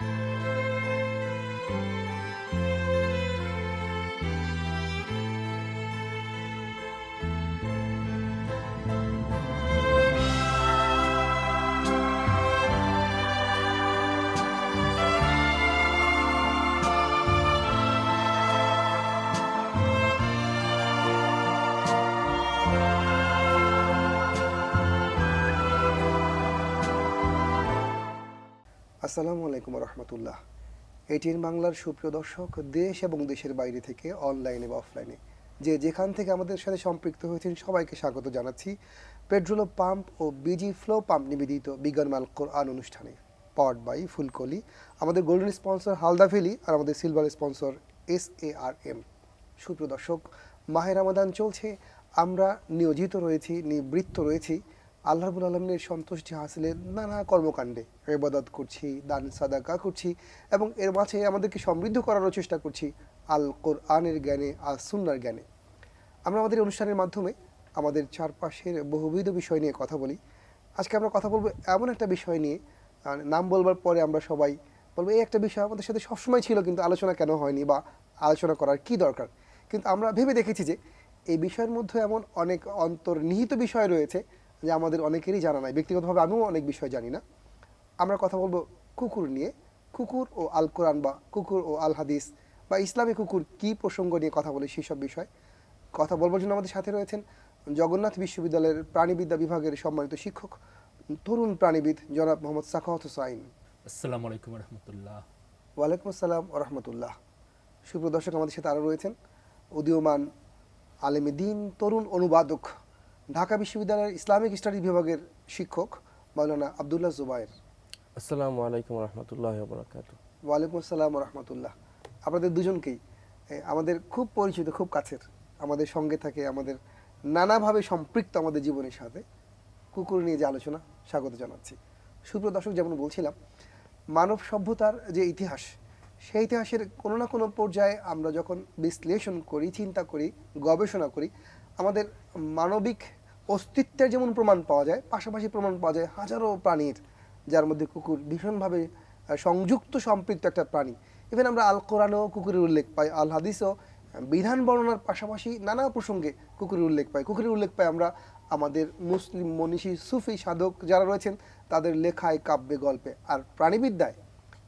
Música আসসালামু আলাইকুম রহমতুল্লাহ এটিএন বাংলার সুপ্রিয় দর্শক, দেশ এবং দেশের বাইরে থেকে অনলাইনে বা অফলাইনে যে যেখান থেকে আমাদের সাথে সম্পৃক্ত হয়েছেন সবাইকে স্বাগত জানাচ্ছি পেট্রোল পাম্প ও বিজি ফ্লো পাম্প নিবেদিত বিজ্ঞান বিজ্ঞানমাল কোরআন অনুষ্ঠানে। পাওয়ার্ড বাই ফুলকলি, আমাদের গোল্ডেন স্পন্সর হালদা ভ্যালি আর আমাদের silver sponsor S A R M সুপ্রিয় দর্শক মাহে রামাদান চলছে, আমরা নিয়োজিত রয়েছি, নিবৃত্ত রয়েছি। আল্লাহ রাবুল আলমিনের সন্তুষ্টি হাসিলের নানা কর্মকাণ্ডে। এবাদত করছি, দান, সাদাকা করছি এবং এর মাঝে আমাদেরকে সমৃদ্ধ করারও চেষ্টা করছি আল কোরআনের জ্ঞানে, আল সুন্নার জ্ঞানে। আমরা আমাদের অনুষ্ঠানের মাধ্যমে আমাদের চারপাশের বহুবিধ বিষয় নিয়ে কথা বলি। আজকে আমরা কথা বলব এমন একটা বিষয় নিয়ে নাম বলবার পরে আমরা সবাই বলব, এই একটা বিষয় আমাদের সাথে সবসময় ছিল কিন্তু আলোচনা কেন হয়নি বা আলোচনা করার কি দরকার? কিন্তু আমরা ভেবে দেখেছি যে, এই বিষয়ের মধ্যে এমন অনেক অন্তর্নিহিত বিষয় রয়েছে যে আমাদের অনেকেরই জানা নাই। ব্যক্তিগতভাবে আমিও অনেক বিষয় জানি না। আমরা কথা বলব কুকুর নিয়ে। কুকুর ও আল কোরআন বা কুকুর ও আল হাদিস বা ইসলামী কুকুর কি প্রসঙ্গ নিয়ে কথা বলে সেই সব বিষয়। কথা বলবার জন্য আমাদের সাথে রয়েছেন জগন্নাথ বিশ্ববিদ্যালয়ের প্রাণীবিদ্যা বিভাগের সম্মানিত শিক্ষক তরুণ প্রাণীবিদ জনাব মোহাম্মদ সাখাওয়াত হুসাইন। আসসালামু আলাইকুম রহমতুল্লাহ। ওয়ালাইকুম আসসালাম রহমতুল্লাহ। সুপ্রিয় দর্শক আমাদের সাথে আরও রয়েছেন। উদীয়মান আলেমে দিন তরুণ অনুবাদক ঢাকা বিশ্ববিদ্যালয়ের ইসলামিক স্টাডি বিভাগের শিক্ষক মাওলানা আবদুল্লাহ জুবায়ের। আসসালামু আলাইকুম রহমতুল্লাহ বরাকাত ওয়ালাইকুম আসসালাম রহমতুল্লাহ। আপনাদের দুজনকেই আমাদের খুব পরিচিত খুব কাছের আমাদের সঙ্গে থাকে আমাদের নানাভাবে সম্পৃক্ত আমাদের জীবনের সাথে কুকুর নিয়ে যে আলোচনা স্বাগত জানাচ্ছি। সুপ্রিয় দর্শক যেমন বলছিলাম মানব সভ্যতার যে ইতিহাস সেই ইতিহাসের কোনো না কোনো পর্যায়ে আমরা যখন বিশ্লেষণ করি চিন্তা করি গবেষণা করি আমাদের মানবিক অস্তিত্বের যেমন প্রমাণ পাওয়া যায়, পাশাপাশি প্রমাণ পাওয়া যায় হাজারো প্রাণীর, যার মধ্যে কুকুর ভীষণভাবে সংযুক্ত সম্পৃক্ত একটা প্রাণী। ইভেন আমরা আল কোরআনেও কুকুরের উল্লেখ পাই আল হাদিসও বিধান বর্ণনার পাশাপাশি নানা প্রসঙ্গে কুকুরের উল্লেখ পাই। কুকুরের উল্লেখ পাই আমরা আমাদের মুসলিম, মনীষী, সুফি, সাধক যারা রয়েছেন, তাদের লেখায়, কাব্যে, গল্পে। আর প্রাণীবিদ্যায়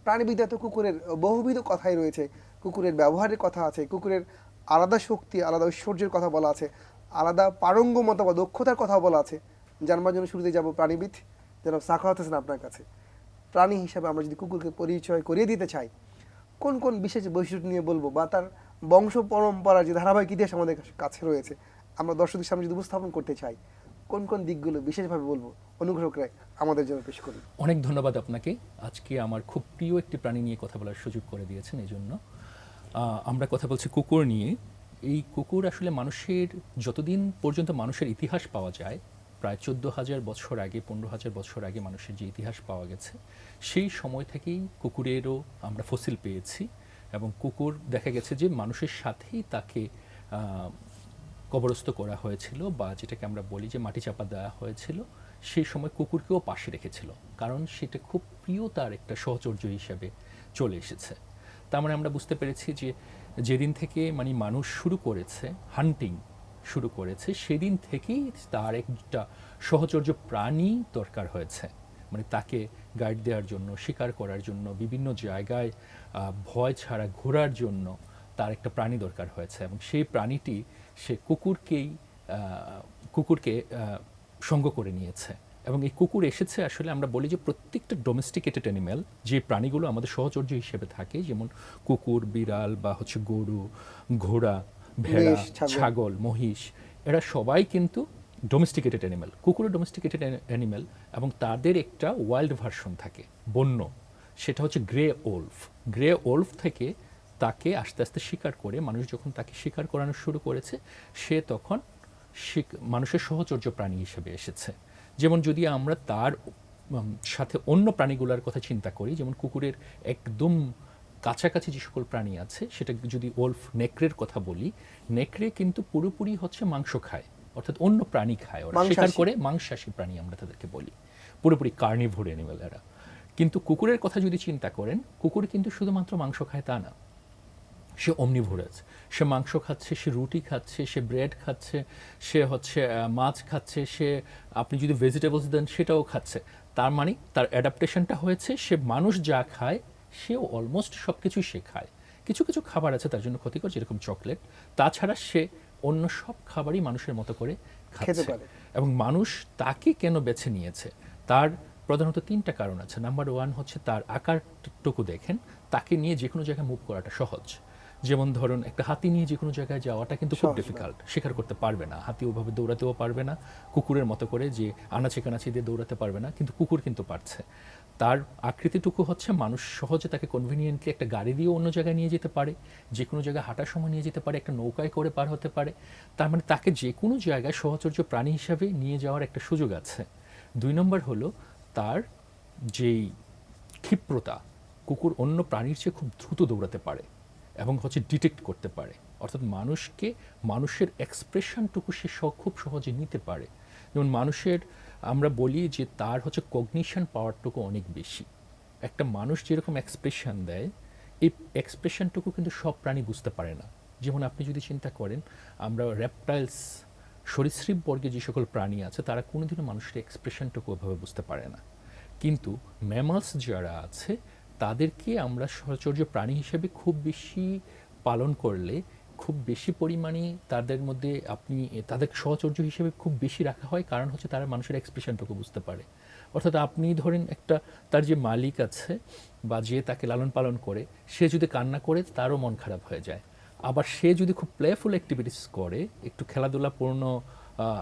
প্রাণীবিদ্যায় তো কুকুরের বহুবিধ কথাই রয়েছে। কুকুরের ব্যবহারের কথা আছে, কুকুরের আলাদা শক্তি, আলাদা ঐশ্বর্যের কথা বলা আছে। আলাদা পারঙ্গমতা বা দক্ষতার কথা বলা আছে। জানবার জন্য শুরুতে যাব প্রাণীবিদ। যেন সাখাওয়াত হোসেন আপনার কাছে। প্রাণী হিসাবে আমরা যদি কুকুরকে পরিচয় করিয়ে দিতে চাই, কোন কোন বিশেষ বৈশিষ্ট্য নিয়ে বলব বা তার বংশ পরম্পরা যে ধারাবাহিক ইতিহাস আমাদের কাছে রয়েছে, আমরা দর্শকদের সামনে যদি উপস্থাপন করতে চাই, কোন কোন দিকগুলো বিশেষভাবে বলব? অনুগ্রহ করে আমাদের জন্য পেশ করুন। অনেক ধন্যবাদ আপনাকে। আজকে আমার খুব প্রিয় একটি প্রাণী নিয়ে কথা বলার সুযোগ করে দিয়েছেন এই জন্য আমরা কথা বলছি কুকুর নিয়ে। এই কুকুর আসলে মানুষের যতদিন পর্যন্ত মানুষের ইতিহাস পাওয়া যায়, প্রায় চোদ্দ হাজার বছর আগে, পনেরো হাজার বছর আগে মানুষের যে ইতিহাস পাওয়া গেছে, সেই সময় থেকেই কুকুরেরও আমরা ফসিল পেয়েছি এবং কুকুর দেখা গেছে যে মানুষের সাথেই তাকে কবরস্থ করা হয়েছিল বা যেটাকে আমরা বলি যে মাটি চাপা দেওয়া হয়েছিল, সেই সময় কুকুরকেও পাশে রেখেছিল। কারণ সেটা খুব প্রিয় তার একটা সহচর্য হিসেবে চলে এসেছে। তার মানে আমরা বুঝতে পেরেছি যে যেদিন থেকে মানে মানুষ শুরু করেছে হান্টিং শুরু করেছে, সেদিন থেকেই তার একটা সহচর্য প্রাণী দরকার হয়েছে। মানে তাকে গাইড দেওয়ার জন্য, শিকার করার জন্য, বিভিন্ন জায়গায় ভয় ছাড়া ঘোরার জন্য তার একটা প্রাণী দরকার হয়েছে এবং সেই প্রাণীটি সে কুকুরকেই কুকুরকে সঙ্গ করে নিয়েছে। এবং এই কুকুর এসেছে আসলে আমরা বলি যে প্রত্যেকটা ডোমেস্টিকেটেড অ্যানিম্যাল যে প্রাণীগুলো আমাদের সহচর্য হিসেবে থাকে যেমন কুকুর বিড়াল বা হচ্ছে গরু ঘোড়া ভেড়া ছাগল। মহিষ এরা সবাই কিন্তু ডোমেস্টিকেটেড অ্যানিম্যাল কুকুরের ডোমেস্টিকেটেড অ্যানিম্যাল এবং তাদের একটা ওয়াইল্ড ভার্সন থাকে বন্য। সেটা হচ্ছে গ্রে ওলফ গ্রে ওলফ থেকে তাকে আস্তে আস্তে শিকার করে মানুষ যখন তাকে শিকার করানো শুরু করেছে সে তখন মানুষের সহচর্য প্রাণী হিসেবে এসেছে। যেমন যদি আমরা তার সাথে অন্য প্রাণীগুলোর কথা চিন্তা করি যেমন কুকুরের একদম কাছাকাছি যে সকল প্রাণী আছে সেটা যদি ওলফ নেকড়ের কথা বলি নেকড়ে কিন্তু পুরোপুরি হচ্ছে মাংস খায় অর্থাৎ অন্য প্রাণী খায় ওরা। শিকার করে মাংসাশী প্রাণী আমরা তাদেরকে বলি। পুরোপুরি কার্নিভোর অ্যানিমেল এরা। কিন্তু কুকুরের কথা যদি চিন্তা করেন কুকুর কিন্তু শুধুমাত্র মাংস খায় তা না। সে অমনিভোরাস সে মাংস খাচ্ছে সে রুটি খাচ্ছে সে ব্রেড খাচ্ছে সে হচ্ছে মাছ খাচ্ছে সে আপনি যদি ভেজিটেবলস দেন সেটাও খাচ্ছে। তার মানে তার অ্যাডাপ্টেশনটা হয়েছে সে মানুষ যা খায় সেও অলমোস্ট সব কিছুই সে খায়। কিছু কিছু খাবার আছে তার জন্য ক্ষতিকর যেরকম চকলেট তাছাড়া সে অন্য সব খাবারই মানুষের মতো করে খাচ্ছে। এবং মানুষ তাকে কেন বেছে নিয়েছে? তার প্রধানত তিনটা কারণ আছে। নাম্বার ওয়ান হচ্ছে তার আকারটুকু দেখেন তাকে নিয়ে যে কোনো জায়গায় মুভ করাটা সহজ। যেমন ধরুন একটা হাতি নিয়ে যে কোনো জায়গায় যাওয়াটা কিন্তু খুব ডিফিকাল্ট শিকার করতে পারবে না। হাতি ওভাবে দৌড়াতেও পারবে না। কুকুরের মতো করে যে আনাচে কানাচি দিয়ে দৌড়াতে পারবে না কিন্তু কুকুর কিন্তু পারছে। তার আকৃতিটুকু হচ্ছে মানুষ সহজে তাকে কনভিনিয়েন্টলি একটা গাড়ি দিয়ে অন্য জায়গায় নিয়ে যেতে পারে যে কোনো জায়গায় হাঁটার সময় নিয়ে যেতে পারে একটা নৌকায় করে পার হতে পারে। তার মানে তাকে যে কোনো জায়গায় সহচর্য প্রাণী হিসাবে নিয়ে যাওয়ার একটা সুযোগ আছে। দুই নম্বর হলো তার যেই ক্ষিপ্রতা কুকুর অন্য প্রাণীর চেয়ে খুব দ্রুত দৌড়াতে পারে। এবং হচ্ছে ডিটেক্ট করতে পারে। অর্থাৎ মানুষকে, মানুষের এক্সপ্রেশনটুকু সে খুব সহজে নিতে পারে। যেমন মানুষের, আমরা বলি যে তার হচ্ছে কগনিশন পাওয়ারটুকু অনেক বেশি। একটা মানুষ যেরকম এক্সপ্রেশন দেয়, এই এক্সপ্রেশনটুকু কিন্তু সব প্রাণী বুঝতে পারে না। যেমন আপনি যদি চিন্তা করেন, আমরা র্যাপটাইলস সরীসৃপ বর্গে যে সকল প্রাণী আছে, তারা কোনোদিনও মানুষের এক্সপ্রেশনটুকু ওভাবে বুঝতে পারে না। কিন্তু ম্যামালস যারা আছে তাদেরকে আমরা সহচর্য প্রাণী হিসেবে খুব বেশি পালন করলে খুব বেশি পরিমাণে তাদের মধ্যে আপনি তাদের সহচর্য হিসেবে খুব বেশি রাখা হয়। কারণ হচ্ছে তারা মানুষের এক্সপ্রেশনটুকু বুঝতে পারে। অর্থাৎ আপনি ধরেন একটা, তার যে মালিক আছে বা যে তাকে লালন পালন করে, সে যদি কান্না করে তারও মন খারাপ হয়ে যায়। আবার সে যদি খুব প্লেফুল অ্যাক্টিভিটিস করে, একটু খেলাধুলাপূর্ণ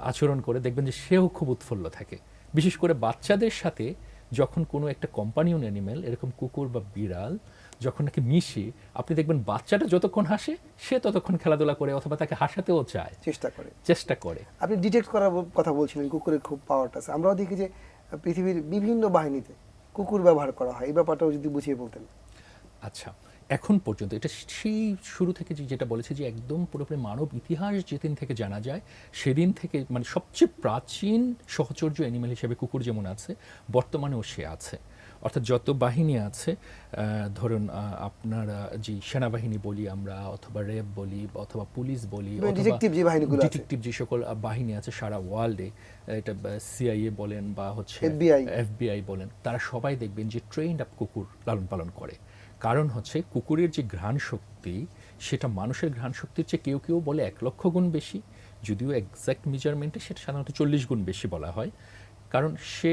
আচরণ করে, দেখবেন যে সেও খুব উৎফুল্ল থাকে। বিশেষ করে বাচ্চাদের সাথে যখন কোনো একটা কোম্পানিয়ন অ্যানিমেল এরকম কুকুর বা বিড়াল যখন নাকি মিশে আপনি দেখবেন বাচ্চাটা যতক্ষণ হাসে সে ততক্ষণ খেলাধুলা করে অথবা তাকে হাসাতেও চায়। চেষ্টা করে। চেষ্টা করে। আপনি ডিটেক্ট করার কথা বলছিলেন কুকুরের খুব পাওয়ারটা আছে। আমরাও দেখি যে পৃথিবীর বিভিন্ন বাহিনীতে কুকুর ব্যবহার করা হয়। এই ব্যাপারটাও যদি বুঝিয়ে বলতেন। আচ্ছা। এখন পর্যন্ত এটা সেই শুরু থেকে যে যেটা বলেছে যে একদম পুরোপুরি মানব ইতিহাস যেদিন থেকে জানা যায় সেদিন থেকে মানে সবচেয়ে প্রাচীন সহচর্য অ্যানিমেল হিসেবে কুকুর যেমন আছে বর্তমানেও সে আছে। অর্থাৎ যত বাহিনী আছে ধরুন আপনারা যে সেনাবাহিনী বলি আমরা অথবা র্যাব বলি অথবা পুলিশ বলি অথবা detective যে সকল বাহিনী আছে সারা ওয়ার্ল্ডে এটা সিআইএ বলেন বা হচ্ছে এফবিআই বলেন তারা সবাই দেখবেন যে ট্রেন্ড আপ কুকুর লালন পালন করে। কারণ হচ্ছে কুকুরের যে ঘ্রাণ শক্তি সেটা মানুষের ঘ্রাণ শক্তির চেয়ে কেউ কেউ বলে এক লক্ষ গুণ বেশি, যদিও এক্স্যাক্ট মেজারমেন্টে সেটা সাধারণত চল্লিশ গুণ বেশি বলা হয়। কারণ সে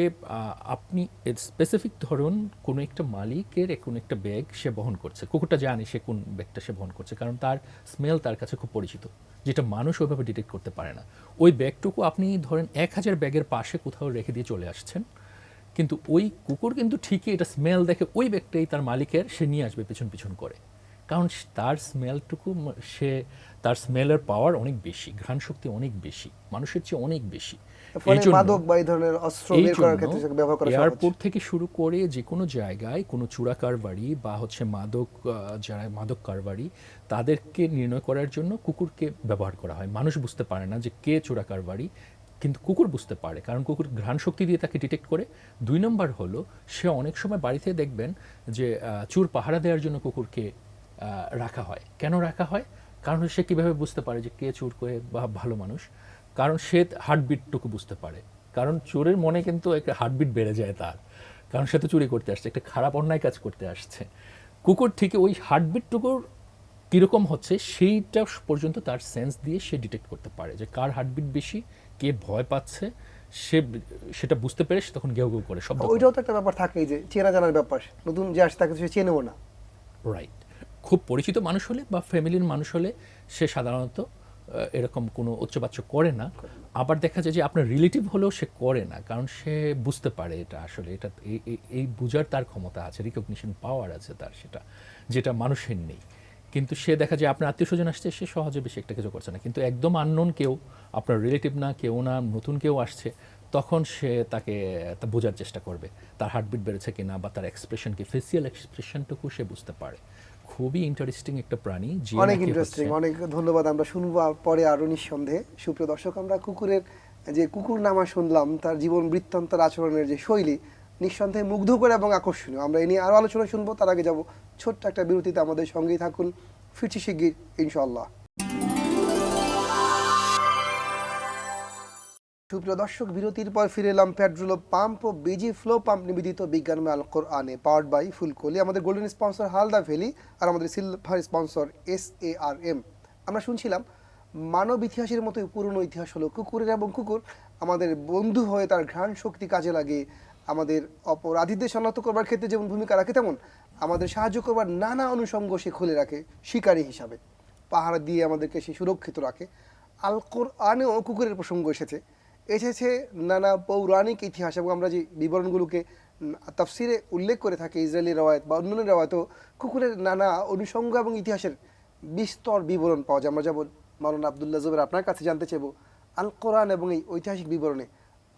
আপনি স্পেসিফিক ধরুন কোনো একটা মালিকের কোনো একটা ব্যাগ সে বহন করছে। কুকুরটা জানে সে কোন ব্যাগটা সে বহন করছে, কারণ তার স্মেল তার কাছে খুব পরিচিত, যেটা মানুষ ওইভাবে ডিটেক্ট করতে পারে না। ওই ব্যাগটুকু আপনি ধরেন এক হাজার ব্যাগের পাশে কোথাও রেখে দিয়ে চলে আসছেন কিন্তু ওই কুকুর কিন্তু ঠিকই এটা স্মেল দেখে ওই ব্যাগটাই তার মালিকের সে নিয়ে আসবে পিছন পিছন করে। কারণ তার স্মেলটুকু সে তার স্মেলের পাওয়ার অনেক বেশি ঘ্রাণ শক্তি অনেক বেশি মানুষের চেয়ে অনেক বেশি। এয়ারপোর্ট থেকে শুরু করে যে কোনো জায়গায় কোনো চোরা কারবারি বা হচ্ছে মাদক যারা মাদক কারবারি তাদেরকে নির্ণয় করার জন্য কুকুরকে ব্যবহার করা হয়। মানুষ বুঝতে পারে না যে কে চোরা কারবারি কিন্তু কুকুর বুঝতে পারে, কারণ কুকুর ঘ্রাণ শক্তি দিয়ে তাকে ডিটেক্ট করে। দুই নম্বর হলো, সে অনেক সময় বাড়িতে দেখবেন যে চোর পাহারা দেওয়ার জন্য কুকুরকে রাখা হয়। কেন রাখা হয়? কারণ সে কীভাবে বুঝতে পারে যে কে চুর করে বা ভালো মানুষ? কারণ সে হার্টবিটটুকু বুঝতে পারে। কারণ চোরের মনে কিন্তু একটা হার্টবিট বেড়ে যায় তার। কারণ সে তো চুরি করতে আসছে, একটা খারাপ অন্যায় কাজ করতে আসছে। কুকুর থেকে ওই হার্টবিটটুকুর কীরকম হচ্ছে, সেইটা পর্যন্ত তার সেন্স দিয়ে সে ডিটেক্ট করতে পারে যে কার হার্টবিট বেশি কে ভয় পাচ্ছে সে সেটা বুঝতে পেরে সে তখন গেউ গেউ করে শব্দ ওইটাও তো একটা ব্যাপার থাকেই যে চেনা জানার ব্যাপার নতুন যে আসে তাকে সে চেনেও না। রাইট খুব পরিচিত মানুষ হলে বা ফ্যামিলির মানুষ হলে সে সাধারণত এরকম কোনো উচ্চবাচ্য করে না। আবার দেখা যায় যে আপনার রিলেটিভ হলেও সে করে না কারণ সে বুঝতে পারে এটা আসলে এটা এই বুঝার তার ক্ষমতা আছে রিকগনিশন পাওয়ার আছে তার সেটা যেটা মানুষের নেই। কিন্তু সে দেখা যায় আপনার আত্মীয় স্বজন আসছে সে সহজে বেশি একটা কিছু করছে না। কিন্তু একদম আননোন কেউ আপনার রিলেটিভ না কেউ না নতুন কেউ আসছে তখন সে তাকে তা বোঝার চেষ্টা করবে তার হার্টবিট বেড়েছে কিনা বা তার এক্সপ্রেশন কি ফেসিয়াল এক্সপ্রেশনটুকু সে বুঝতে পারে। খুবই ইন্টারেস্টিং একটা প্রাণী যে অনেক ইন্টারেস্টিং অনেক ধন্যবাদ আমরা শুনব পরে আরও নিঃসন্দেহে। সুপ্রিয় দর্শক আমরা কুকুরের যে কুকুর নামা শুনলাম তার জীবন বৃত্তান্তর আচরণের যে শৈলী নিঃসন্দেহে মুগ্ধ করে এবং আকর্ষণীয়। আমরা এ নিয়ে আরও আলোচনা শুনব, তার আগে যাব ছোট্ট একটা বিরতিতে আমাদের সঙ্গেই থাকুন। ফিরছি শিগগির ইনশাল্লাহ সুপ্রিয় দর্শক, বিরতির পর ফিরে এলাম পেট্রোল পাম্প ও বিজি ফ্লো পাম্প নিবেদিত বিজ্ঞানময় আল কোরআনে পাওয়ার্ড বাই ফুলকলি। আমাদের গোল্ডেন স্পন্সর হালদা ভ্যালি আর আমাদের silver sponsor S A R M আমরা শুনছিলাম, মানব ইতিহাসের মতোই পুরনো ইতিহাস হলো কুকুরের এবং কুকুর। আমাদের বন্ধু হয়ে তার ঘ্রাণ শক্তি কাজে লাগে আমাদের অপরাধীদের শনাক্ত করবার ক্ষেত্রে যেমন ভূমিকা রাখে, তেমন আমাদের সাহায্য করবার নানা অনুষঙ্গ সে খুলে রাখে শিকারী হিসাবে। পাহাড় দিয়ে আমাদেরকে সে সুরক্ষিত রাখে। আল কোরআনেও কুকুরের প্রসঙ্গ এসেছে। এসেছে নানা পৌরাণিক ইতিহাস এবং আমরা যে বিবরণগুলোকে তাফসিরে উল্লেখ করে থাকি ইসরায়েলি রওয়ায়ত বা অন্যান্য রওয়ায়তও কুকুরের নানা অনুষঙ্গ এবং ইতিহাসের বিস্তর বিবরণ পাওয়া যায়। আমরা যেমন মাওলানা আবদুল্লাহ জুবের আপনার কাছে জানতে চাইব আল কোরআন এবং এই ঐতিহাসিক বিবরণে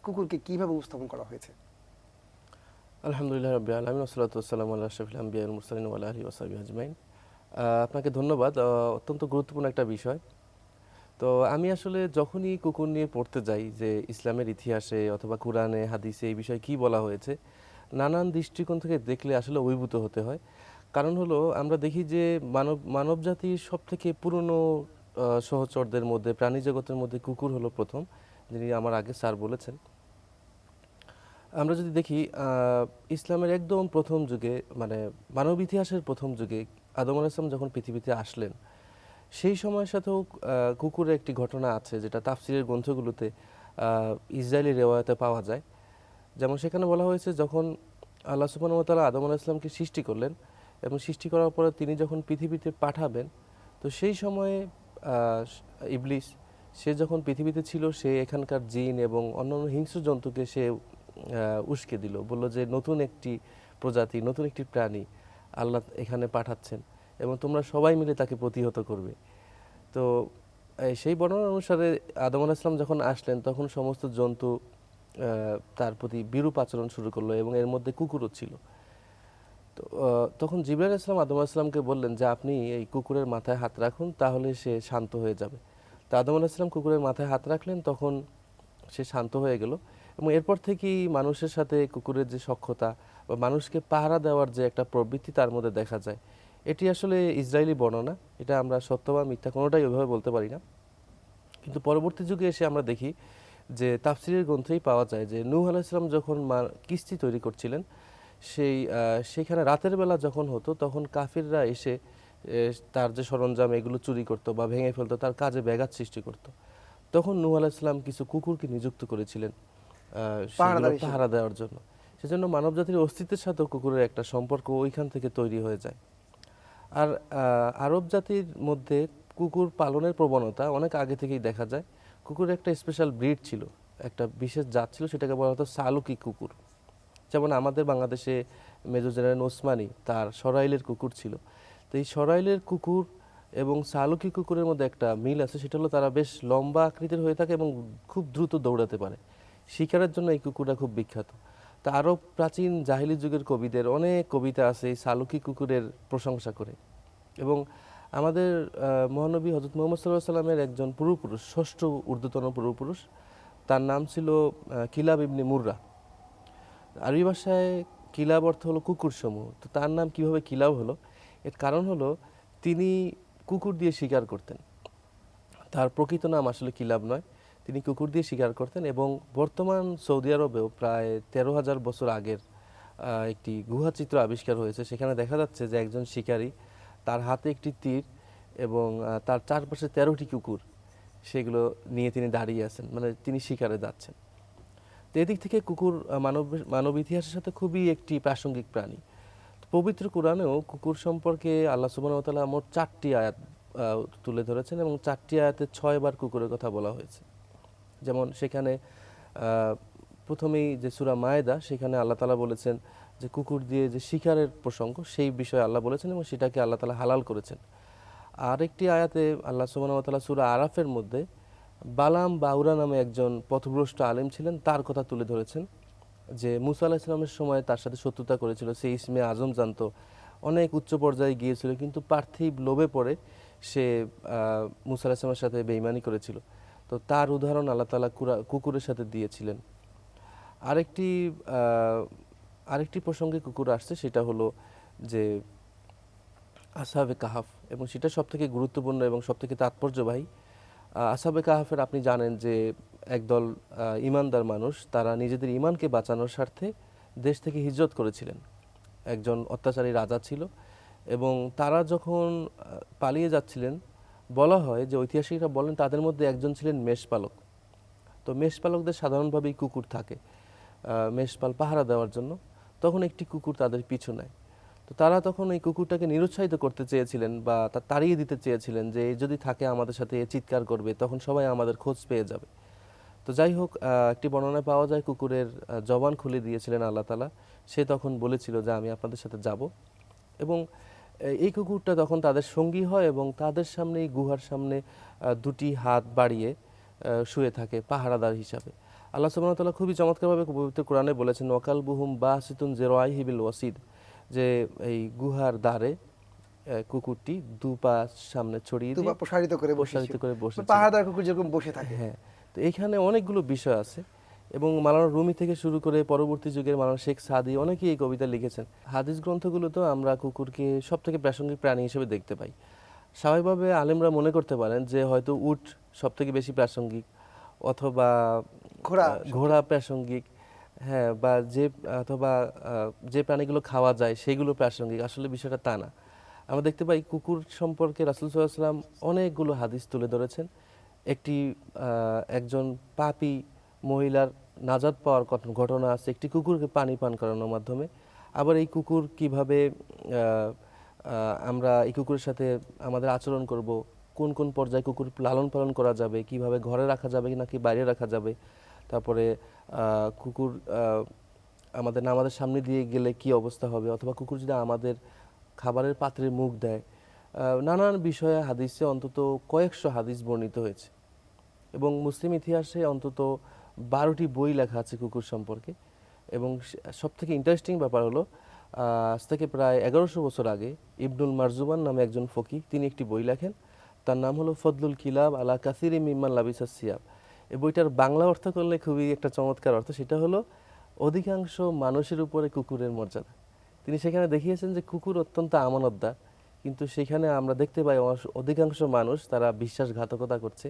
কুকুরকে কীভাবে উপস্থাপন করা হয়েছে। আলহামদুলিল্লাহ রবি আলমিন ওসলাতাম আল্লাহ শফিল আম্বিয়াল মুরসালিন আল্লাহ আলী ওসাবি আজমাইন। আপনাকে ধন্যবাদ। অত্যন্ত গুরুত্বপূর্ণ একটা বিষয়। তো আমি আসলে যখনই কুকুর নিয়ে পড়তে যাই যে ইসলামের ইতিহাসে অথবা কোরআনে, হাদিসে এই বিষয়ে কী বলা হয়েছে, নানান দৃষ্টিকোণ থেকে দেখলে আসলে অভিভূত হতে হয়। কারণ হলো, আমরা দেখি যে মানব মানব জাতির সব থেকে পুরনো সহচরদের মধ্যে প্রাণী জগতের মধ্যে কুকুর হলো প্রথম, যিনি আমার আগে স্যার বলেছেন। আমরা যদি দেখি ইসলামের একদম প্রথম যুগে মানে মানব ইতিহাসের প্রথম যুগে আদম আলাহ ইসলাম যখন পৃথিবীতে আসলেন, সেই সময়ের সাথেও কুকুরের একটি ঘটনা আছে যেটা তাফসিরের গ্রন্থগুলোতে ইসরায়েলি রেওয়ায়তে পাওয়া যায়। যেমন সেখানে বলা হয়েছে, যখন আল্লাহ সুবাহতালা আদম আলাহ ইসলামকে সৃষ্টি করলেন এবং সৃষ্টি করার পরে তিনি যখন পৃথিবীতে পাঠাবেন, তো সেই সময়ে ইবলিস, সে যখন পৃথিবীতে ছিল, সে এখানকার জিন এবং অন্যান্য হিংস্র জন্তুকে সে উস্কে দিল। বলল যে, নতুন একটি প্রজাতি, নতুন একটি প্রাণী আল্লাহ এখানে পাঠাচ্ছেন এবং তোমরা সবাই মিলে তাকে প্রতিহত করবে। তো সেই বর্ণনা অনুসারে আদম আলাহ ইসলাম যখন আসলেন, তখন সমস্ত জন্তু তার প্রতি বিরূপ আচরণ শুরু করল এবং এর মধ্যে কুকুরও ছিল। তো তখন জিবরাইল ইসলাম আদম আলাহ ইসলামকে বললেন, যে, আপনি এই কুকুরের মাথায় হাত রাখুন, তাহলে সে শান্ত হয়ে যাবে। তো আদম আলাহ ইসলাম কুকুরের মাথায় হাত রাখলেন, তখন সে শান্ত হয়ে গেল। এবং এরপর থেকেই মানুষের সাথে কুকুরের যে সক্ষতা বা মানুষকে পাহারা দেওয়ার যে একটা প্রবৃত্তি তার মধ্যে দেখা যায়। এটি আসলে ইসরায়েলি বর্ণনা, এটা আমরা সত্য বা মিথ্যা কোনোটাই ওইভাবে বলতে পারি না। কিন্তু পরবর্তী যুগে এসে আমরা দেখি যে তাফসিরের গ্রন্থেই পাওয়া যায় যে নূহ আলাইসলাম যখন মা- কিস্তি তৈরি করছিলেন, সেই সেখানে রাতের বেলা যখন হতো তখন কাফিররা এসে তার যে সরঞ্জাম এগুলো চুরি করতো বা ভেঙে ফেলতো, তার কাজে ব্যাঘাত সৃষ্টি করতো। তখন নূহ আলাইসলাম কিছু কুকুরকে নিযুক্ত করেছিলেন। পাহারা দেওয়ার জন্য। সেজন্য মানবজাতির অস্তিত্বের সাথেও কুকুরের একটা সম্পর্ক ওইখান থেকে তৈরি হয়ে যায়। আর আরব জাতির মধ্যে কুকুর পালনের প্রবণতা অনেক আগে থেকেই দেখা যায়। কুকুরের একটা স্পেশাল ব্রিড ছিল একটা বিশেষ জাত ছিল সেটাকে বলা হতো সালুকি কুকুর। যেমন আমাদের বাংলাদেশে মেজর জেনারেল ওসমানী তার সরাইলের কুকুর ছিল। তো এই সরাইলের কুকুর এবং সালুকি কুকুরের মধ্যে একটা মিল আছে সেটা হলো তারা বেশ লম্বা আকৃতির হয়ে থাকে এবং খুব দ্রুত দৌড়াতে পারে। শিকারের জন্য এই কুকুরটা খুব বিখ্যাত। তা আরও প্রাচীন জাহিলি যুগের কবিদের অনেক কবিতা আছে এই সালুকি কুকুরের প্রশংসা করে। এবং আমাদের মহানবী হজরত মোহাম্মদ সাল্লাহ সাল্লামের একজন পূর্বপুরুষ, ষষ্ঠ ঊর্ধ্বতন পূর্বপুরুষ, তার নাম ছিল কিলাব ইবনে মুর্রা। আরবি ভাষায় কিলাব অর্থ হলো কুকুর সমূহ তো তার নাম কীভাবে কিলাব হলো? এর কারণ হলো তিনি কুকুর দিয়ে শিকার করতেন। তার প্রকৃত নাম আসলে কিলাব নয়। তিনি কুকুর দিয়ে শিকার করতেন এবং বর্তমান সৌদি আরবেও প্রায় তেরো হাজার বছর আগের একটি গুহাচিত্র আবিষ্কার হয়েছে। সেখানে দেখা যাচ্ছে যে একজন শিকারী তার হাতে একটি তীর এবং তার চারপাশে তেরোটি কুকুর। সেগুলো নিয়ে তিনি দাঁড়িয়ে আছেন মানে তিনি শিকারে যাচ্ছেন। তো এদিক থেকে কুকুর মানব মানব ইতিহাসের সাথে খুবই একটি প্রাসঙ্গিক প্রাণী। পবিত্র কোরআনেও কুকুর সম্পর্কে আল্লাহ তাআলা মোট চারটি আয়াত তুলে ধরেছেন এবং চারটি আয়াতে ছয়বার কুকুরের কথা বলা হয়েছে। যেমন সেখানে প্রথমেই যে সূরা মায়েদা, সেখানে আল্লাহ তাআলা বলেছেন যে কুকুর দিয়ে যে শিকারের প্রসঙ্গ, সেই বিষয়ে আল্লাহ বলেছেন এবং সেটাকে আল্লাহ তাআলা হালাল করেছেন। আরেকটি আয়াতে আল্লাহ তাআলা সূরা আরাফের মধ্যে, বালাম বাউরা নামে একজন পথভ্রষ্ট আলেম ছিলেন, তার কথা তুলে ধরেছেন যে মুসা আলাহ ইসলামের সময় তার সাথে শত্রুতা করেছিল, সে ইসমে আজম জানতো, অনেক উচ্চ পর্যায়ে গিয়েছিল, কিন্তু পার্থিব লোভে পড়ে সে মুসা আলাহ ইসলামের সাথে বেইমানি করেছিল। তো তার উদাহরণ আল্লাহ তালা কুকুরের সাথে দিয়েছিলেন। আরেকটি আরেকটি প্রসঙ্গে কুকুর আসছে, সেটা হলো যে আসাবে কাহাফ, এবং সেটা সব থেকে গুরুত্বপূর্ণ এবং সব থেকে তাৎপর্যবাহী আসাবে কাহাফের আপনি জানেন যে একদল ইমানদার মানুষ, তারা নিজেদের ইমানকে বাঁচানোর স্বার্থে দেশ থেকে হিজরত করেছিলেন। একজন অত্যাচারী রাজা ছিল, এবং তারা যখন পালিয়ে যাচ্ছিলেন বলা হয় যে ঐতিহাসিকরা বলেন তাদের মধ্যে একজন ছিলেন মেষপালক। তো মেষপালকদের সাধারণভাবেই কুকুর থাকে মেষপাল পাহারা দেওয়ার জন্য। তখন একটি কুকুর তাদের পিছু নেয়। তো তারা তখন এই কুকুরটাকে নিরুৎসাহিত করতে চেয়েছিলেন বা তাড়িয়ে দিতে চেয়েছিলেন যে যদি থাকে আমাদের সাথে চিৎকার করবে, তখন সবাই আমাদের খোঁজ পেয়ে যাবে। তো যাই হোক একটি বর্ণনায় পাওয়া যায় কুকুরের জবান খুলে দিয়েছিলেন আল্লাহ তালা সে তখন বলেছিল যে, আমি আপনাদের সাথে যাব। এবং এই কুকুরটা তখন তাদের সঙ্গী হয় এবং তাদের সামনে এই গুহার সামনে দুটি হাত বাড়িয়ে শুয়ে থাকে পাহারাদার হিসাবে। আল্লাহ সুবহানাহু খুবই চমৎকারভাবে পবিত্র কোরআনে বলেছেন ওয়াকাল বুহুম বা সিতুন জেরোয়াই হিবিল ওয়াসিদ যে এই গুহার দ্বারে কুকুরটি দু পা সামনে ছড়িয়ে প্রসারিত করে প্রসারিত করে বসে পাহাড়দার কুকুর যেরকম বসে থাকে। হ্যাঁ তো এখানে অনেকগুলো বিষয় আছে। এবং মালানা রুমি থেকে শুরু করে পরবর্তী যুগের মালানা শেখ সাদি অনেকেই এই কবিতা লিখেছেন। হাদিস গ্রন্থগুলোতেও আমরা কুকুরকে সব থেকে প্রাসঙ্গিক প্রাণী হিসেবে দেখতে পাই। স্বাভাবিকভাবে আলেমরা মনে করতে পারেন যে হয়তো উট সব থেকে বেশি প্রাসঙ্গিক অথবা ঘোড়া ঘোড়া প্রাসঙ্গিক হ্যাঁ বা যে অথবা যে প্রাণীগুলো খাওয়া যায় সেগুলো প্রাসঙ্গিক। আসলে বিষয়টা তা না। আমরা দেখতে পাই কুকুর সম্পর্কে রাসুল সাল্লাম অনেকগুলো হাদিস তুলে ধরেছেন। একটি একজন পাপী মহিলার নাজাদ পাওয়ার ঘট- ঘটনা আছে? একটি কুকুরকে পানি পান করানোর মাধ্যমে। আবার এই কুকুর কীভাবে আমরা এই কুকুরের সাথে আমাদের আচরণ করব? কোন কোন পর্যায়ে কুকুর লালন পালন করা যাবে? কীভাবে ঘরে রাখা যাবে নাকি বাইরে রাখা যাবে? তারপরে কুকুর আমাদের নামাজের সামনে দিয়ে গেলে কি অবস্থা হবে? অথবা কুকুর যদি আমাদের খাবারের পাত্রে মুখ দেয় নানান বিষয়ে হাদিসে অন্তত কয়েকশো হাদিস বর্ণিত হয়েছে। এবং মুসলিম ইতিহাসে অন্তত বারোটি বই লেখা আছে কুকুর সম্পর্কে। এবং সব থেকে ইন্টারেস্টিং ব্যাপার হলো আজ থেকে প্রায় এগারোশো বছর আগে ইবনুল মারজুবান নামে একজন ফকি তিনি একটি বই লেখেন। তার নাম হলো ফদলুল কিলাব আলা কাসিরি মিম্মান লাবিসা সিয়াব এই বইটার বাংলা অর্থ করলে খুবই একটা চমৎকার অর্থ, সেটা হলো অধিকাংশ মানুষের উপরে কুকুরের মর্যাদা। তিনি সেখানে দেখিয়েছেন যে কুকুর অত্যন্ত আমানতদার, কিন্তু সেখানে আমরা দেখতে পাই অধিকাংশ মানুষ তারা বিশ্বাসঘাতকতা করছে।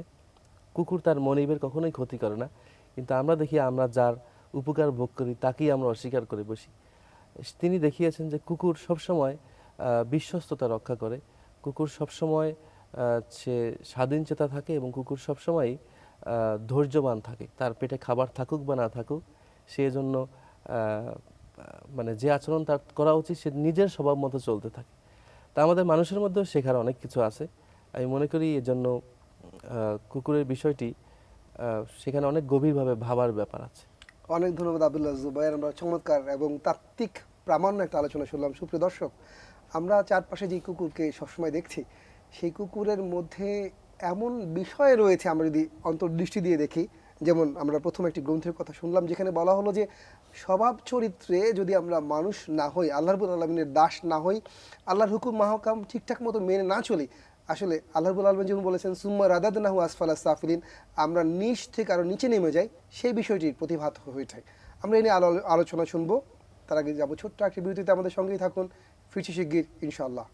কুকুর তার মনিবের কখনোই ক্ষতি করে না। কিন্তু আমরা দেখি আমরা যার উপকার ভোগ করি, তাকেই আমরা অস্বীকার করে বসি। তিনি দেখিয়েছেন যে কুকুর সবসময় বিশ্বস্ততা রক্ষা করে। কুকুর সবসময় সে স্বাধীন চেতা থাকে এবং কুকুর সবসময় ধৈর্যবান থাকে। তার পেটে খাবার থাকুক বা না থাকুক, সে জন্য মানে যে আচরণ তার করা উচিত, সে নিজের স্বভাব মতো চলতে থাকে। তা আমাদের মানুষের মধ্যেও শেখার অনেক কিছু আছে। আমি মনে করি এজন্য কুকুরের বিষয়টি সেখানে অনেক গভীরভাবে ভাবার ব্যাপার আছে। অনেক ধন্যবাদ আব্দুল্লাহ জুবাইর, আমরা চমৎকার এবং তাত্ত্বিক, প্রামাণ্য একটা আলোচনা শুনলাম। সুপ্রিয় দর্শক, আমরা চারপাশে যে কুকুরকে সবসময় দেখছি, সেই কুকুরের মধ্যে এমন বিষয় রয়েছে, আমরা যদি অন্তর্দৃষ্টি দিয়ে দেখি। যেমন আমরা প্রথম একটি গ্রন্থের কথা শুনলাম, যেখানে বলা হলো যে, স্বভাব চরিত্রে যদি আমরা মানুষ না হই আল্লাহবুল আলমিনের দাস না হই, আল্লাহর হুকুম, মাহকাম ঠিকঠাক মতো মেনে না চলি আসলে আল্লাহবুল আলমিন যেমন বলেছেন, সুম্মা রাদাদ নাহু আসফালা সাফিলিন আমরা নিচ থেকে আরও নিচে নেমে যাই, সেই বিষয়টির প্রতিভাত হয়ে থাকে আমরা এ নিয়ে আলো, আলোচনা শুনব। তার আগে যাব ছোট্ট একটি বিরতিতে, আমাদের সঙ্গেই থাকুন ফিরছি শিগগির ইনশাল্লাহ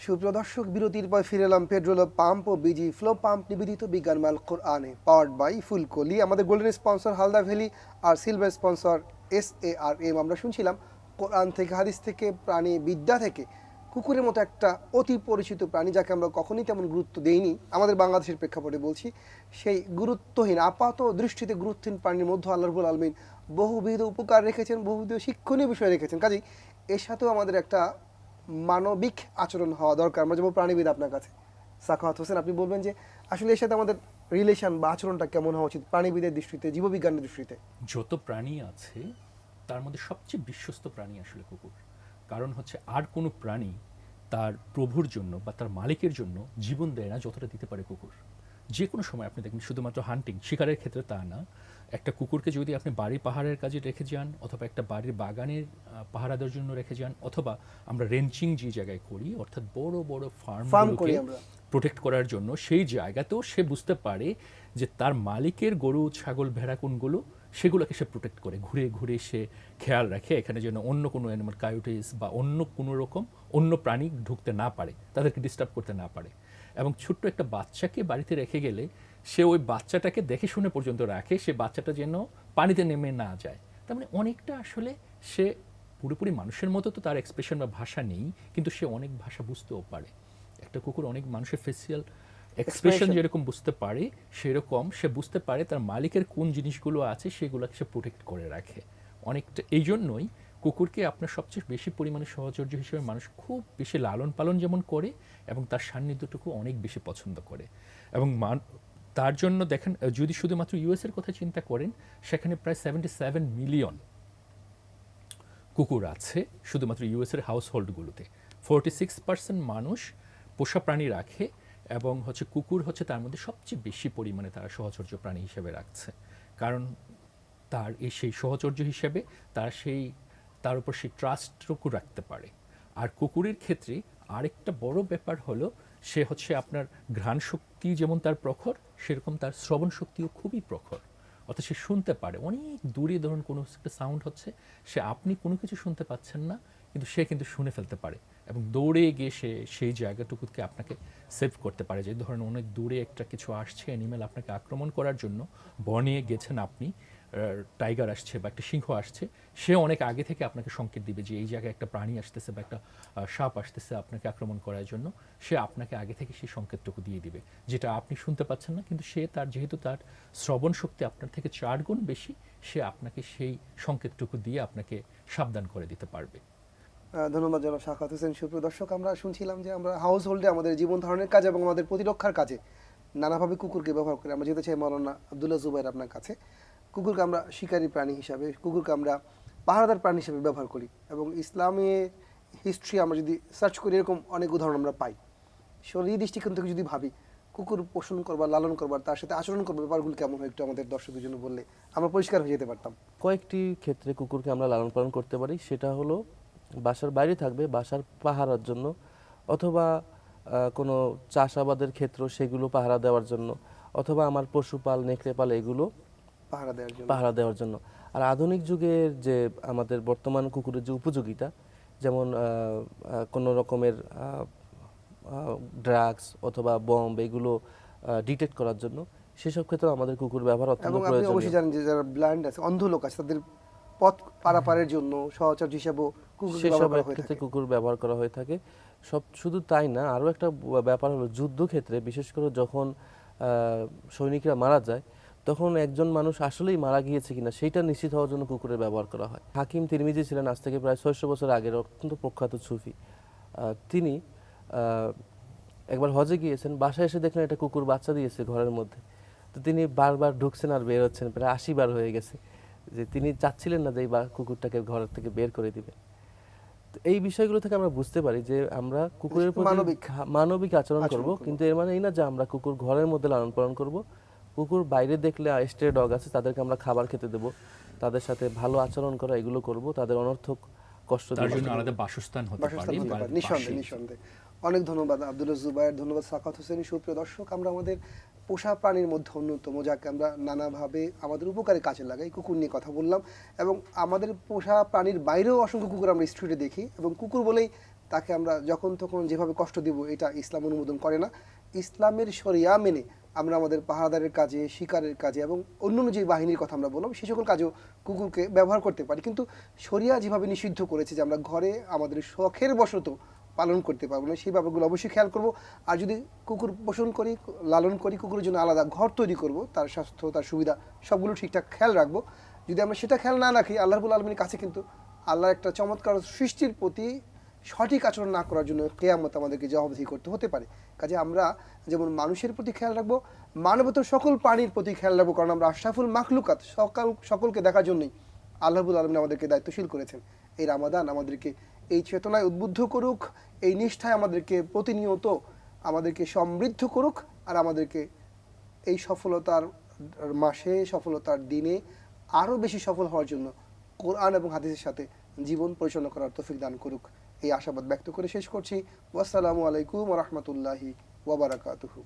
সুপ্রিয় দর্শক, বিরতির পর ফিরে এলাম পেট্রোল পাম্প ও বিজি ফ্লো পাম্প নিবেদিত বিজ্ঞান মাল কোরআনে পাওয়ার্ড বাই ফুলকলি আমাদের golden sponsor Halda valley R silver sponsor S A R M আমরা শুনছিলাম কোরআন থেকে, হাদিস থেকে, প্রাণী বিদ্যা থেকে, কুকুরের মতো একটা অতি পরিচিত প্রাণী যাকে আমরা কখনই তেমন গুরুত্ব দেইনি। আমাদের বাংলাদেশের প্রেক্ষাপটে বলছি, সেই গুরুত্বহীন, আপাত দৃষ্টিতে গুরুত্বহীন প্রাণীর মধ্যে আল্লাহবুল আলমিন বহুবিধ উপকার রেখেছেন, বহুবিধ শিক্ষণীয় বিষয় রেখেছেন। কাজেই এর সাথেও আমাদের একটা মানবিক আচরণ হওয়া দরকার। আমরা যাব প্রাণীবিদ আপনার কাছে। সাখাওয়াত হোসেন, আপনি বলবেন যে, আসলে এর সাথে আমাদের রিলেশন বা আচরণটা কেমন হওয়া উচিত প্রাণীবিদের দৃষ্টিতে, জীববিজ্ঞানের দৃষ্টিতে? যত প্রাণী আছে তার মধ্যে সবচেয়ে বিশ্বস্ত প্রাণী আসলে কুকুর। কারণ হচ্ছে আর কোনো প্রাণী তার প্রভুর জন্য বা তার মালিকের জন্য জীবন দেয় না যতটা দিতে পারে কুকুর। যে কোনো সময় আপনি দেখবেন শুধুমাত্র হান্টিং শিকারের ক্ষেত্রে তা না। একটা কুকুরকে যদি আপনি বাড়ি পাহাড়ের কাজে রেখে যান অথবা একটা বাড়ির বাগানের আহ, পাহারা দেওয়ার জন্য রেখে যান অথবা আমরা রেঞ্চিং যে জায়গায় করি অর্থাৎ বড় বড় ফার্ম প্রোটেক্ট করার জন্য সেই জায়গাতেও সে বুঝতে পারে যে তার মালিকের গরু ছাগল ভেড়া কোনগুলো সেগুলোকে সে প্রোটেক্ট করে। ঘুরে ঘুরে সে খেয়াল রাখে এখানে যেন অন্য কোনো অ্যানিমাল কায়োটিস বা অন্য কোনো রকম অন্য প্রাণী ঢুকতে না পারে, তাদেরকে ডিস্টার্ব করতে না পারে। এবং ছোট্ট একটা বাচ্চাকে বাড়িতে রেখে গেলে সে ওই বাচ্চাটাকে দেখে শুনে পর্যন্ত রাখে, সে বাচ্চাটা যেন পানিতে নেমে না যায়। তার মানে অনেকটা আসলে সে পুরোপুরি মানুষের মতো তো তার এক্সপ্রেশন বা ভাষা নেই, কিন্তু সে অনেক ভাষা বুঝতেও পারে। একটা কুকুর অনেক মানুষের ফেসিয়াল এক্সপ্রেশন যেরকম বুঝতে পারে, সেরকম সে বুঝতে পারে তার মালিকের কোন জিনিসগুলো আছে, সেগুলোকে সে প্রোটেক্ট করে রাখে। অনেকটা এই জন্যই কুকুরকে আপনার সবচেয়ে বেশি পরিমাণে সহচর্য হিসেবে মানুষ খুব বেশি লালন পালন যেমন করে এবং তার সান্নিধ্যটুকু অনেক বেশি পছন্দ করে। এবং তার জন্য দেখেন, যদি শুধুমাত্র ইউএসের কথা চিন্তা করেন, সেখানে প্রায় সেভেন্টি সেভেন মিলিয়ন কুকুর আছে শুধুমাত্র ইউএসের হাউস হোল্ডগুলোতে ফোরটি সিক্স পার্সেন্ট মানুষ পোষা প্রাণী রাখে এবং হচ্ছে কুকুর হচ্ছে তার মধ্যে সবচেয়ে বেশি পরিমাণে তারা সহচর্য প্রাণী হিসেবে রাখছে। কারণ তার এই সেই সহচর্য হিসেবে তার সেই, তার উপর সেই ট্রাস্টটুকু রাখতে পারে। আর কুকুরের ক্ষেত্রে আরেকটা বড় ব্যাপার হলো, সে হচ্ছে আপনার ঘ্রাণ শক্তি যেমন তার প্রখর, সেরকম তার শ্রবণ শক্তিও খুবই প্রখর। অর্থাৎ সে শুনতে পারে। অনেক দূরে ধরুন কোনো একটা সাউন্ড হচ্ছে, সে আপনি কোনো কিছু শুনতে পাচ্ছেন না কিন্তু সে কিন্তু শুনে ফেলতে পারে এবং দৌড়ে গিয়ে সে সেই জায়গাটুকুকে আপনাকে সেভ করতে পারে। যে ধরেন অনেক দূরে একটা কিছু আসছে অ্যানিমেল আপনাকে আক্রমণ করার জন্য, বনে গেছেন আপনি টাইগার আসছে বা একটা সিংহ আসছে, সে অনেক আগে থেকে আপনাকে সংকেত দিবে যে এই জায়গায় একটা প্রাণী আসতেছে বা একটা সাপ আসতেছে আপনাকে আক্রমণ করার জন্য। সে আপনাকে আগে থেকে সেই সংকেতটুকু দিয়ে দিবে, যেটা আপনি শুনতে পাচ্ছেন না, কিন্তু সে তার, যেহেতু তার শ্রবণ শক্তি আপনার থেকে চার গুণ বেশি, সে আপনাকে সেই সংকেতটুকু দিয়ে আপনাকে সাবধান করে দিতে পারবে। ধন্যবাদ জনাব শাখাত হোসেন। সুপ্রিয় দর্শক, আমরা শুনছিলাম যে আমরা হাউস হোল্ডে আমাদের জীবন ধারণের কাজে এবং আমাদের প্রতিরক্ষার কাজে নানাভাবে কুকুরকে ব্যবহার করি আমরা যেতে চাই মৌলানা আবদুল্লাহ জুবাইর আপনার কাছে। কুকুরকে আমরা শিকারী প্রাণী হিসাবে, কুকুরকে আমরা পাহারাদার প্রাণী হিসাবে ব্যবহার করি এবং ইসলামের হিস্ট্রি আমরা যদি সার্চ করি, এরকম অনেক উদাহরণ আমরা পাই। শরীর দৃষ্টিকোণ থেকে যদি ভাবি, কুকুর পোষণ করবার, লালন করবার, তার সাথে আচরণ করবার ব্যাপারগুলো কেমন হয় একটু আমাদের দর্শকদের জন্য বললে, আমরা পরিষ্কার হয়ে যেতে পারতাম। কয়েকটি ক্ষেত্রে কুকুরকে আমরা লালন পালন করতে পারি, সেটা হলো বাসার বাইরে থাকবে বাসার পাহারার জন্য অথবা কোনো চাষাবাদের ক্ষেত্র সেগুলো পাহারা দেওয়ার জন্য অথবা আমার পশুপাল নেকড়েপাল এগুলো পাহারা দেওয়ার জন্য। পাহারা দেওয়ার জন্য। আর আধুনিক যুগের যে আমাদের বর্তমান কুকুরের যে উপযোগিতা যেমন কোনো রকমের ড্রাগস অথবা বম্ব এগুলো ডিটেক্ট করার জন্য সেসব ক্ষেত্রে আমাদের কুকুর ব্যবহার অত্যন্ত আপনি অবশ্যই জানেন যে যারা ব্লাইন্ড আছে অন্ধ লোক আছে তাদের পথ পারাপারের জন্য সহচর হিসাবেও সেসব ক্ষেত্রে কুকুর ব্যবহার করা হয়ে থাকে। সব শুধু তাই না আরও একটা ব্যাপার হলো যুদ্ধক্ষেত্রে বিশেষ করে যখন সৈনিকরা মারা যায় তখন একজন মানুষ আসলেই মারা গিয়েছে কিনা সেইটা নিশ্চিত হওয়ার জন্য কুকুরের ব্যবহার করা হয়। হাকিম তিরমিজি ছিলেন আজ থেকে প্রায় ছয়শো বছর আগের অত্যন্ত প্রখ্যাত সুফি। তিনি আহ, একবার হজে গিয়েছেন বাসায় এসে দেখলেন একটা কুকুর বাচ্চা দিয়েছে ঘরের মধ্যে। তো তিনি বারবার ঢুকছেন আর বের হচ্ছেন প্রায় আশি বার হয়ে গেছে। যে তিনি চাচ্ছিলেন না যে এই বা- কুকুরটাকে ঘরের থেকে বের করে দিবে। তো এই বিষয়গুলো থেকে আমরা বুঝতে পারি যে আমরা কুকুরের প্রতি মানবিক। মানবিক আচরণ করব। কিন্তু এর মানে এই না যে আমরা কুকুর ঘরের মধ্যে লালন পালন করব। কুকুর বাইরে দেখলে স্ট্রে ডগ আছে তাদেরকে আমরা খাবার খেতে দেব। তাদের সাথে ভালো আচরণ করা এগুলো করব। তাদের অনর্থক কষ্ট তার জন্য আলাদা বাসস্থান হতে পারে, নিঃসন্দেহে নিঃসন্দেহে। অনেক ধন্যবাদ আব্দুল্লাহ জুবাইর ধন্যবাদ সাকাত হোসেন সুপ্রিয় দর্শক, আমরা আমাদের পোষা প্রাণীর মধ্যে অন্যতম, যাকে আমরা নানাভাবে আমাদের উপকারে কাজে লাগাই, কুকুর নিয়ে কথা বললাম। এবং আমাদের পোষা প্রাণীর বাইরেও অসংখ্য কুকুর আমরা স্ট্রিটে দেখি। এবং কুকুর বলেই তাকে আমরা যখন তখন যেভাবে কষ্ট দিব, এটা ইসলাম অনুমোদন করে না। ইসলামের শরিয়া মেনে আমরা আমাদের পাহারাদারের কাজে, শিকারের কাজে এবং অন্যান্য যে বাহিনীর কথা আমরা বললাম সেই সকল কাজেও কুকুরকে ব্যবহার করতে পারি। কিন্তু শরিয়া যেভাবে নিষিদ্ধ করেছে যে আমরা ঘরে আমাদের শখের বশত পালন করতে পারব না, সেই ব্যাপারগুলো অবশ্যই খেয়াল করব। আর যদি কুকুর পোষণ করি, লালন করি, কুকুরের জন্য আলাদা ঘর তৈরি করব, তার স্বাস্থ্য, তার সুবিধা, সবগুলো ঠিকঠাক খেয়াল রাখব। যদি আমরা সেটা খেয়াল না রাখি, আল্লাহ রবুল আলমীর কাছে কিন্তু আল্লাহর একটা চমৎকার সৃষ্টির প্রতি সঠিক আচরণ না করার জন্য কেয়ামত আমাদেরকে জবাবদিহি করতে হতে পারে। কাজে আমরা যেমন মানুষের প্রতি খেয়াল রাখব, মানবতার সকল প্রাণীর প্রতি খেয়াল রাখব, কারণ আমরা আশরাফুল মাখলুকাত, সকাল সকলকে দেখার জন্যই আল্লাহবুল আলমিন আমাদেরকে দায়িত্বশীল করেছেন। এই রামাদান আমাদেরকে এই চেতনায় উদ্বুদ্ধ করুক, এই নিষ্ঠায় আমাদেরকে প্রতিনিয়ত আমাদেরকে সমৃদ্ধ করুক আর আমাদেরকে এই সফলতার মাসে, সফলতার দিনে আরও বেশি সফল হওয়ার জন্য কোরআন এবং হাদিসের সাথে জীবন পরিচালনা করার তৌফিক দান করুক। এই আশাবাদ ব্যক্ত করে শেষ করছি। ওয়াসসালামু আলাইকুম রহমতুল্লাহি ওয়াবারাকাতুহু